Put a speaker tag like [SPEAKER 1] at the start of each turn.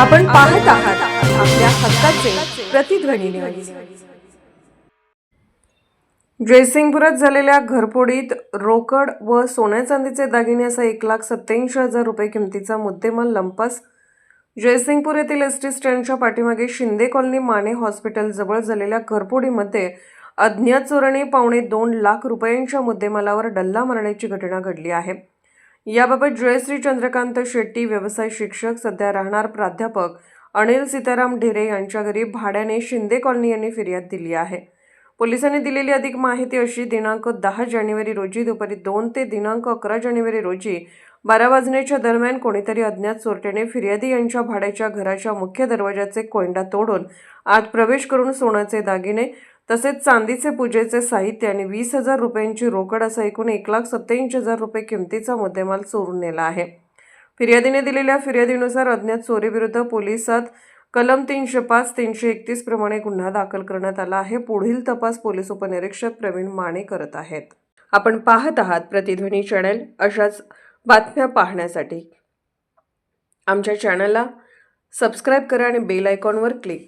[SPEAKER 1] आपण पाहत आहात आपल्या हक्काचे प्रतिध्वनी ड्रेसिंगपुरात जयसिंगपुरात झालेल्या घरफोडीत रोकड व सोन्या चांदीचे दागिने असा एक लाख सत्याऐंशी हजार रुपये किमतीचा मुद्देमाल लंपास. जयसिंगपूर येथील एस टी स्टँडच्या पाठीमागे शिंदे कॉलनी माने हॉस्पिटल जवळ झालेल्या घरफोडीमध्ये अज्ञात चोराने पावणे दोन लाख रुपयांच्या मुद्देमालावर डल्ला मारण्याची घटना घडली आहे. याबाबत जयश्री चंद्रकांत शेट्टी व्यवसाय शिक्षक सध्या राहणार प्राध्यापक अनिल सीताराम ढेरे यांच्या घरी भाड्याने शिंदे कॉलनी यांनी फिर्याद दिली आहे. पोलिसांनी दिलेली अधिक माहिती अशी दिनांक दहा जानेवारी रोजी दुपारी दोन ते दिनांक अकरा जानेवारी रोजी बारा वाजण्याच्या दरम्यान कोणीतरी अज्ञात चोरट्याने फिर्यादी यांच्या भाड्याच्या घराच्या मुख्य दरवाजाचे कोंडा तोडून आत प्रवेश करून सोन्याचे दागिने तसेच चांदीचे पूजेचे साहित्य आणि वीस हजार रुपयांची रोकड असा एकूण एक लाख सत्त्याऐंशी हजार रुपये किमतीचा मुद्देमाल चोरून नेला आहे. फिर्यादीने दिलेल्या फिर्यादीनुसार अज्ञात चोरीविरुद्ध पोलिसात कलम तीनशे पाच तीनशे एकतीस प्रमाणे गुन्हा दाखल करण्यात आला आहे. पुढील तपास पोलीस उपनिरीक्षक प्रवीण माने करत आहेत. आपण पाहत आहात प्रतिध्वनी चॅनल. अशाच बातम्या पाहण्यासाठी आमच्या चॅनलला सबस्क्राईब करा आणि बेल आयकॉनवर क्लिक